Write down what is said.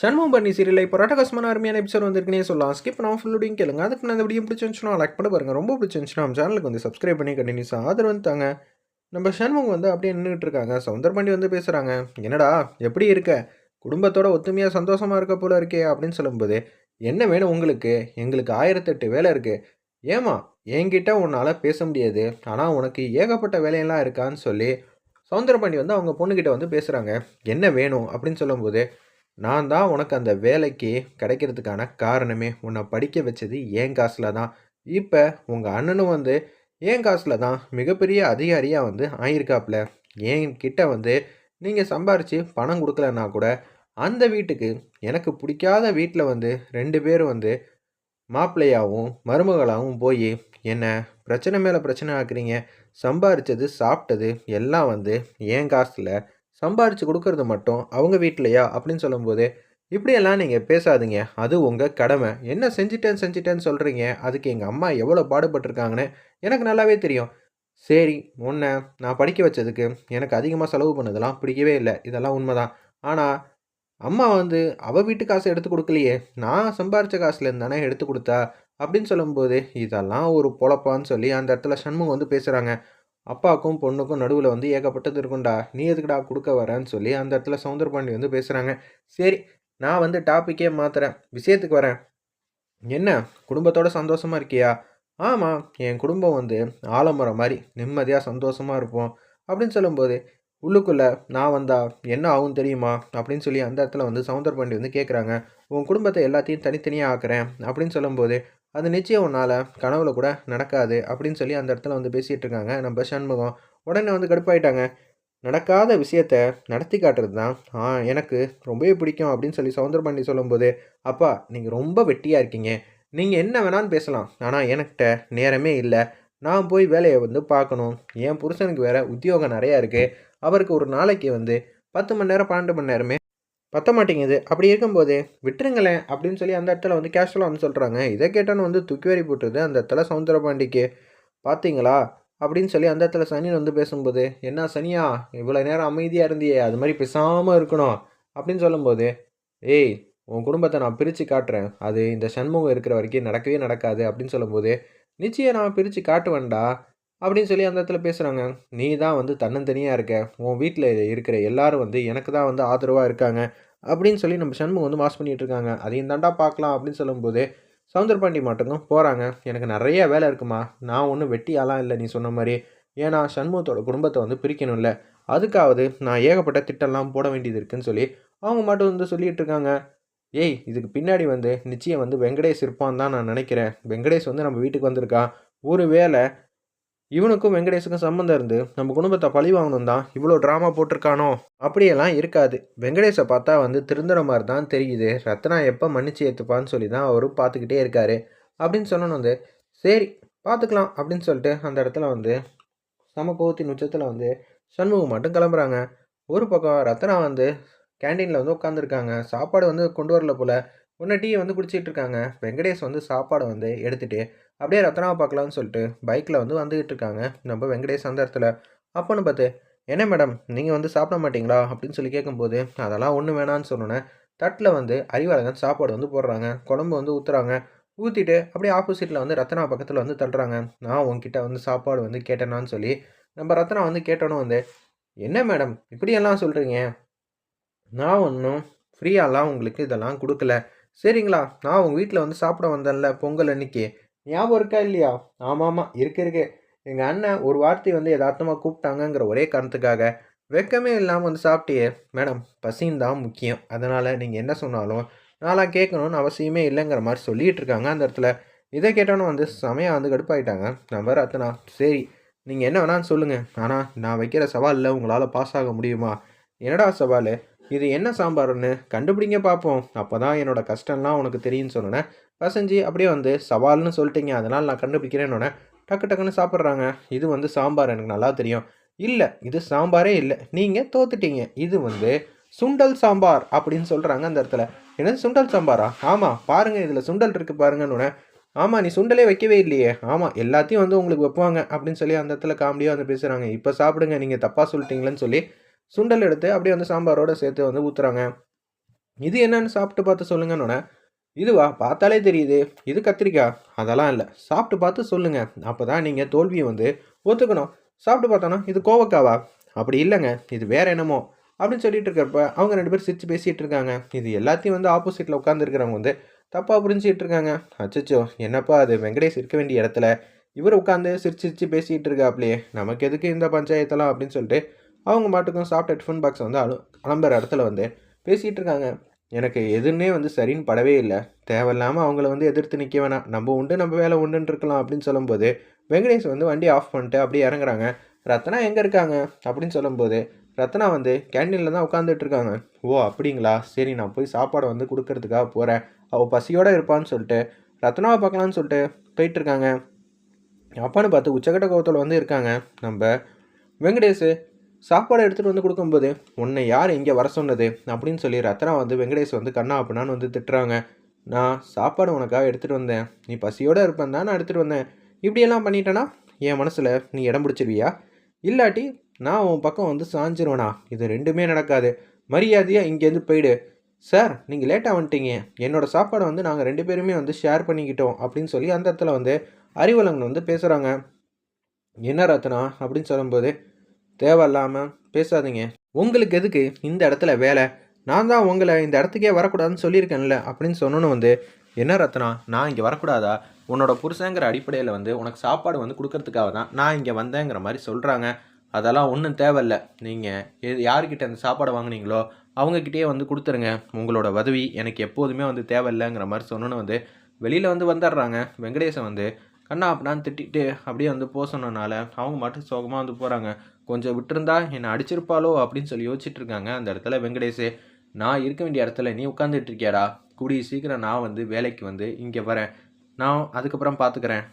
சண்முகம் பண்ணி சீரியல் இப்போ ரட்டகசமான அருமையான எபிசோட் வந்திருக்குனே சொல்லலாம். ஸ்கிப் நான் ஃபுல்லோடையும் கேளுங்க. அதுக்கு நான் இந்த வீடியோ பிடிச்சிருந்துச்சுன்னா லைக் பண்ண பாருங்கள் ரொம்ப பிடிச்சிருந்துச்சுன்னா நம்ம சேனலுக்கு வந்து சப்ஸ்கிரைப் பண்ணி கண்டினியூஸாக ஆதரவு வந்துட்டாங்க நம்ம சண்முகம் வந்து அப்படியே நின்றுட்டு இருக்காங்க. சவுந்தர் பாண்டி வந்து பேசுகிறாங்க என்னடா எப்படி இருக்க? குடும்பத்தோட ஒத்துமையாக சந்தோஷமாக இருக்க போல இருக்கே அப்படின்னு சொல்லும்போது என்ன வேணும் உங்களுக்கு? எங்களுக்கு ஆயிரத்தெட்டு வேலை இருக்குது ஏமா என்கிட்ட உன்னால் பேச முடியாது. ஆனால் உனக்கு ஏகப்பட்ட வேலையெல்லாம் இருக்கான்னு சொல்லி சவுந்தரபாண்டி வந்து அவங்க பொண்ணுக்கிட்ட வந்து பேசுகிறாங்க என்ன வேணும்? அப்படின்னு சொல்லும்போது நான் தான் உனக்கு அந்த வேலைக்கு கிடைக்கிறதுக்கான காரணமே. உன்னை படிக்க வச்சது என் காசில் தான். இப்போ உங்கள் அண்ணனும் வந்து என் காசில் தான் மிகப்பெரிய அதிகாரியாக வந்து ஆயிருக்காப்புல என்கிட்ட வந்து நீங்கள் சம்பாரித்து பணம் கொடுக்கலன்னா கூட அந்த வீட்டுக்கு எனக்கு பிடிக்காத வீட்டில் வந்து ரெண்டு பேரும் வந்து மாப்பிள்ளையாகவும் மருமகளாகவும் போய் என்ன பிரச்சனை மேலே பிரச்சனை ஆக்குறீங்க? சம்பாரித்தது சாப்பிட்டது எல்லாம் வந்து என் காசில் சம்பாரித்து கொடுக்கறது மட்டும் அவங்க வீட்டிலையா அப்படின்னு சொல்லும்போது இப்படியெல்லாம் நீங்கள் பேசாதீங்க. அது உங்கள் கடமை. என்ன செஞ்சிட்டேன்னு செஞ்சிட்டேன்னு சொல்கிறீங்க அதுக்கு எங்கள் அம்மா எவ்வளோ பாடுபட்டிருக்காங்கன்னு எனக்கு நல்லாவே தெரியும். சரி உன்னை நான் படிக்க வச்சதுக்கு எனக்கு அதிகமாக செலவு பண்ணதெல்லாம் பிடிக்கவே இல்லை. இதெல்லாம் உண்மைதான். ஆனால் அம்மா வந்து அவள் வீட்டு காசை எடுத்து கொடுக்கலையே. நான் சம்பாரித்த காசுலேருந்து தானே எடுத்து கொடுத்தா? அப்படின்னு சொல்லும்போது இதெல்லாம் ஒரு பொழப்பான்னு சொல்லி அந்த இடத்துல சண்முகம் வந்து பேசுகிறாங்க அப்பாவுக்கும் பொண்ணுக்கும் நடுவில் வந்து ஏகப்பட்டது இருக்கும்டா. நீ எதுக்குடா கொடுக்க வரேன்னு சொல்லி அந்த இடத்துல சவுந்தரபாண்டி வந்து பேசுகிறாங்க சரி நான் வந்து டாப்பிக்கே மாத்துறேன். விஷயத்துக்கு வரேன். என்ன? குடும்பத்தோட சந்தோஷமாக இருக்கியா? ஆமாம் என் குடும்பம் வந்து ஆலமரம் மாதிரி நிம்மதியாக சந்தோஷமாக இருப்போம். அப்படின்னு சொல்லும்போது உள்ளுக்குள்ளே நான் வந்தா என்ன ஆகும் தெரியுமா? அப்படின்னு சொல்லி அந்த இடத்துல வந்து சவுந்தரபாண்டி வந்து கேட்குறாங்க உன் குடும்பத்தை எல்லாத்தையும் தனித்தனியாக ஆக்குறேன். அப்படின்னு சொல்லும்போது அது நிச்சயம் உன்னால் கனவுல கூட நடக்காது அப்படின்னு சொல்லி அந்த இடத்துல வந்து பேசிகிட்டு இருக்காங்க. நம்ம சண்முகம் உடனே வந்து கடுப்பாயிட்டாங்க. நடக்காத விஷயத்த நடத்தி காட்டுறது தான் ஆ எனக்கு ரொம்பவே பிடிக்கும் அப்படின்னு சொல்லி சவுந்தரபாண்டி சொல்லும்போது அப்பா நீங்கள் ரொம்ப வெட்டியாக இருக்கீங்க. நீங்கள் என்ன வேணாலும் பேசலாம். ஆனால் எனக்கிட்ட நேரமே இல்லை. நான் போய் வேலையை வந்து பார்க்கணும். என் புருஷனுக்கு வேறு உத்தியோகம் நிறையா இருக்குது அவருக்கு ஒரு நாளைக்கு வந்து பத்து மணி நேரம் பன்னெண்டு மணி நேரமே பத்த மாட்டேங்குது. அப்படி இருக்கும்போது விட்டுருங்களேன் அப்படின்னு சொல்லி அந்த இடத்துல வந்து கேஷுவலாக வந்து சொல்கிறாங்க இதை கேட்டோன்னு வந்து துக்கி வரி போட்டுருது அந்த இடத்துல சவுந்தரபாண்டிக்கு பார்த்தீங்களா அப்படின்னு சொல்லி அந்த இடத்துல சனியன் வந்து பேசும்போது என்ன சனியா இவ்வளோ நேரம் அமைதியாக இருந்தியே அது மாதிரி பேசாமல் இருக்கணும். அப்படின்னு சொல்லும்போது ஏய் உன் குடும்பத்தை நான் பிரித்து காட்டுறேன். அது இந்த சண்முகம் இருக்கிற வரைக்கும் நடக்கவே நடக்காது. அப்படின்னு சொல்லும்போது நிச்சயம் நான் பிரித்து காட்டுவேன்டா. அப்படின்னு சொல்லி அந்த இடத்துல பேசுகிறாங்க நீ தான் வந்து தன்னந்தனியாக இருக்க. உன் வீட்டில் இருக்கிற எல்லாரும் வந்து எனக்கு தான் வந்து ஆதரவாக இருக்காங்க. அப்படின்னு சொல்லி நம்ம சண்முகம் வந்து மாஸ் பண்ணிகிட்டு இருக்காங்க. அதையும் தாண்டா பார்க்கலாம் அப்படின்னு சொல்லும்போது சவுந்தரபாண்டி மட்டும் போகிறாங்க எனக்கு நிறைய வேலை இருக்குமா? நான் ஒன்றும் வெட்டியாலாம் இல்லை நீ சொன்ன மாதிரி. ஏன்னா சண்முகத்தோட குடும்பத்தை வந்து பிரிக்கணும்ல. அதுக்காவது நான் ஏகப்பட்ட திட்டம்லாம் போட வேண்டியது இருக்குன்னு சொல்லி அவங்க மட்டும் வந்து சொல்லிட்டு இருக்காங்க. ஏய் இதுக்கு பின்னாடி வந்து நிச்சயம் வந்து வெங்கடேஷ் இருப்பான் தான் நான் நினைக்கிறேன். வெங்கடேஷ் வந்து நம்ம வீட்டுக்கு வந்திருக்கான். ஒரு வேளை இவனுக்கும் வெங்கடேஷுக்கும் சம்மந்தம் இருந்து நம்ம குடும்பத்தை பழி வாங்கணும் தான். இவ்வளோ ட்ராமா போட்டிருக்கானோ? அப்படியெல்லாம் இருக்காது. வெங்கடேஷை பார்த்தா வந்து திருந்துற மாதிரி தான் தெரியுது. ரத்னா எப்போ மன்னிச்சு ஏற்றுப்பான்னு சொல்லி தான் அவரும் பார்த்துக்கிட்டே இருக்காரு. அப்படின்னு சொன்னோன்னு வந்து சரி பார்த்துக்கலாம் அப்படின்னு சொல்லிட்டு அந்த இடத்துல வந்து சம கோவத்தின் உச்சத்தில் வந்து சண்முகம் மட்டும் கிளம்புறாங்க. ஒரு பக்கம் ரத்னா வந்து கேண்டீனில் வந்து உட்காந்துருக்காங்க சாப்பாடு வந்து கொண்டு வரல போல். ஒன்று டீயை வந்து குடிச்சிட்டு இருக்காங்க வெங்கடேஷ் வந்து சாப்பாடை வந்து எடுத்துகிட்டு அப்படியே ரத்னாவை பார்க்கலான்னு சொல்லிட்டு பைக்கில் வந்து வந்துக்கிட்டு இருக்காங்க நம்ம வெங்கடேஷ் அந்த இடத்துல. அப்போன்னு பார்த்து என்ன மேடம் நீங்கள் வந்து சாப்பிட மாட்டீங்களா? அப்படின்னு சொல்லி கேட்கும்போது அதெல்லாம் ஒன்றும் வேணான்னு சொன்னோன்னே தட்டில் வந்து அறிவாளர்கள் சாப்பாடு வந்து போடுறாங்க. குழம்பு வந்து ஊற்றுறாங்க ஊற்றிட்டு அப்படியே ஆப்போசிட்டில் வந்து ரத்னா பக்கத்தில் வந்து தள்ளுறாங்க. நான் உங்ககிட்ட வந்து சாப்பாடு வந்து கேட்டேனான்னு சொல்லி நம்ம ரத்னா வந்து கேட்டோன்னு வந்து என்ன மேடம் இப்படியெல்லாம் சொல்கிறீங்க நான் ஒன்றும் ஃப்ரீயாலாம் உங்களுக்கு இதெல்லாம் கொடுக்கல. சரிங்களா? நான் உங்கள் வீட்டில் வந்து சாப்பிட வந்தேன்ல பொங்கல் அன்னைக்கு. ஞாபகம் இருக்கா இல்லையா? ஆமாம் ஆமாம் இருக்கு இருக்கு. எங்கள் அண்ணன் ஒரு வார்த்தை வந்து யதார்த்தமாக கூப்பிட்டாங்கங்கிற ஒரே காரணத்துக்காக வெக்கமே இல்லாமல் வந்து சாப்பிட்டியே. மேடம் பசின்னு தான் முக்கியம். அதனால் நீங்கள் என்ன சொன்னாலும் நான்லாம் கேட்கணும்னு அவசியமே இல்லைங்கிற மாதிரி சொல்லிகிட்டு இருக்காங்க அந்த இடத்துல. இதை கேட்டோன்னு வந்து சமயம் வந்து கடுப்பாயிட்டாங்க. நம்ம ரத்னா சரி நீங்கள் என்ன வேணான்னு சொல்லுங்கள் ஆனால் நான் வைக்கிற சவாலில் உங்களால் பாஸ் ஆக முடியுமா? என்னடா சவால்? இது என்ன சாம்பார்னு கண்டுபிடிங்க பார்ப்போம் அப்போ தான் என்னோடய கஷ்டம்லாம் உனக்கு தெரியும்னு சொன்னேன் பசஞ்சு அப்படியே வந்து சவால்னு சொல்லிட்டீங்க அதனால் நான் கண்டுபிடிக்கிறேன்னொன்னே டக்கு டக்குன்னு சாப்பிட்றாங்க. இது வந்து சாம்பார் எனக்கு நல்லா தெரியும். இல்லை இது சாம்பாரே இல்லை. நீங்கள் தோத்துட்டீங்க. இது வந்து சுண்டல் சாம்பார் அப்படின்னு சொல்கிறாங்க அந்த இடத்துல. என்னது சுண்டல் சாம்பாரா? ஆமாம் பாருங்கள் இதில் சுண்டல் இருக்குது பாருங்கன்னு ஆமாம் நீ சுண்டலே வைக்கவே இல்லையே. ஆமாம் எல்லாத்தையும் வந்து உங்களுக்கு வைப்பாங்க அப்படின்னு சொல்லி அந்த இடத்துல காமெடியாக வந்து பேசுகிறாங்க இப்போ சாப்பிடுங்க நீங்கள் தப்பாக சொல்லிட்டீங்களேன்னு சொல்லி சுண்டல் எடுத்து அப்படியே வந்து சாம்பாரோடு சேர்த்து வந்து ஊற்றுறாங்க இது என்னன்னு சாப்பிட்டு பார்த்து சொல்லுங்கன்னொன்னே இதுவா? பார்த்தாலே தெரியுது. இது கத்திரிக்காய். அதெல்லாம் இல்லை. சாப்பிட்டு பார்த்து சொல்லுங்கள் அப்போ தான் நீங்கள் தோல்வியை வந்து ஒத்துக்கணும். சாப்பிட்டு பார்த்தோன்னா இது கோவக்காவா? அப்படி இல்லைங்க. இது வேற என்னமோ? அப்படின்னு சொல்லிட்டு இருக்கிறப்ப அவங்க ரெண்டு பேரும் சிரிச்சு பேசிகிட்டு இருக்காங்க. இது எல்லாத்தையும் வந்து ஆப்போசிட்டில் உட்காந்துருக்கிறவங்க வந்து தப்பாக புரிஞ்சிக்கிட்டு இருக்காங்க. அச்சச்சோ என்னப்பா அது? வெங்கடேஷ் இருக்க வேண்டிய இடத்துல. இவர் உட்காந்து சிரிச்சு சிரிச்சு பேசிகிட்டு இருக்காப்லையே. நமக்கு எதுக்கு இந்த பஞ்சாயத்தெல்லாம் அப்படின்னு சொல்லிட்டு அவங்க மாட்டுக்கும் சாஃப்ட் ஹெட்ஃபோன் பாக்ஸ் வந்து அலு அலம்புற இடத்துல வந்து பேசிகிட்டு இருக்காங்க எனக்கு எதுன்னே வந்து சரின்னு படவே இல்லை. தேவையில்லாமல் அவங்கள வந்து எதிர்த்து நிற்க வேணாம். நம்ம உண்டு நம்ம வேலை உண்டுன்னு இருக்கலாம் அப்படின்னு சொல்லும்போது வெங்கடேஷ் வந்து வண்டி ஆஃப் பண்ணிட்டு அப்படியே இறங்குறாங்க. ரத்னா எங்கே இருக்காங்க? அப்படின்னு சொல்லும்போது ரத்னா வந்து கேண்டீனில் தான் உட்காந்துட்டு இருக்காங்க ஓ அப்படிங்களா? சரி நான் போய் சாப்பாடை வந்து கொடுக்கறதுக்காக போகிறேன் அவள் பசியோடு இருப்பான்னு சொல்லிட்டு ரத்னாவை பார்க்கலான்னு சொல்லிட்டு போயிட்டு இருக்காங்க அப்பான்னு பார்த்து உச்சக்கட்ட கோவத்தில் வந்து இருக்காங்க. நம்ம வெங்கடேஷ் சாப்பாடு எடுத்துகிட்டு வந்து கொடுக்கும்போது உன்னை யார் இங்கே வர சொன்னது? அப்படின்னு சொல்லி ரத்னா வந்து வெங்கடேஷ் வந்து கண்ணா அப்படின்னான்னு வந்து திட்டுறாங்க. நான் சாப்பாடு உனக்காக எடுத்துகிட்டு வந்தேன். நீ பசியோடு இருப்பேன் தான் நான் எடுத்துகிட்டு வந்தேன். இப்படியெல்லாம் பண்ணிட்டேன்னா என் மனசில் நீ இடம் பிடிச்சிருவியா? இல்லாட்டி நான் உன் பக்கம் வந்து சாஞ்சிருவேனா? இது ரெண்டுமே நடக்காது. மரியாதையாக இங்கேருந்து போயிடு. சார் நீங்கள் லேட்டாக வந்துட்டீங்க. என்னோட சாப்பாடை வந்து நாங்கள் ரெண்டு பேருமே வந்து ஷேர் பண்ணிக்கிட்டோம். அப்படின்னு சொல்லி அந்த இடத்துல வந்து அறிவலங்கன் வந்து பேசுகிறாங்க என்ன ரத்னா? அப்படின்னு சொல்லும்போது தேவையில்லாமல் பேசாதீங்க. உங்களுக்கு எதுக்கு இந்த இடத்துல வேலை? நான் தான் உங்களை இந்த இடத்துக்கே வரக்கூடாதுன்னு சொல்லியிருக்கேன்ல அப்படின்னு சொன்னோன்னு வந்து என்ன ரத்னா நான் இங்கே வரக்கூடாதா? உன்னோட புருஷங்கிற அடிப்படையில் வந்து உனக்கு சாப்பாடு வந்து கொடுக்கறதுக்காக தான் நான் இங்கே வந்தேங்கிற மாதிரி சொல்கிறாங்க அதெல்லாம் ஒன்றும் தேவையில்ல. நீங்கள் எது யார்கிட்ட அந்த சாப்பாடை வாங்குனீங்களோ அவங்கக்கிட்டே வந்து கொடுத்துருங்க. உங்களோட உதவி எனக்கு எப்போதுமே வந்து தேவையில்லைங்கிற மாதிரி சொன்னோன்னு வந்து வெளியில் வந்து வந்துடுறாங்க. வெங்கடேசன் வந்து கண்ணா அப்படின்னான்னு திட்டிட்டு அப்படியே வந்து போக சொன்னனால அவங்க மட்டும் சோகமாக வந்து போகிறாங்க கொஞ்சம் விட்டுருந்தா என்னை அடிச்சிருப்பாளோ அப்படின்னு சொல்லி யோசிச்சுட்டு இருக்காங்க அந்த இடத்துல வெங்கடேஷ் நான் இருக்க வேண்டிய இடத்துல நீ உட்காந்துட்டு இருக்கியாடா? கூடிய சீக்கிரம் நான் வந்து வேலைக்கு வந்து இங்கே வரேன். நான் அதுக்கப்புறம் பார்த்துக்கிறேன்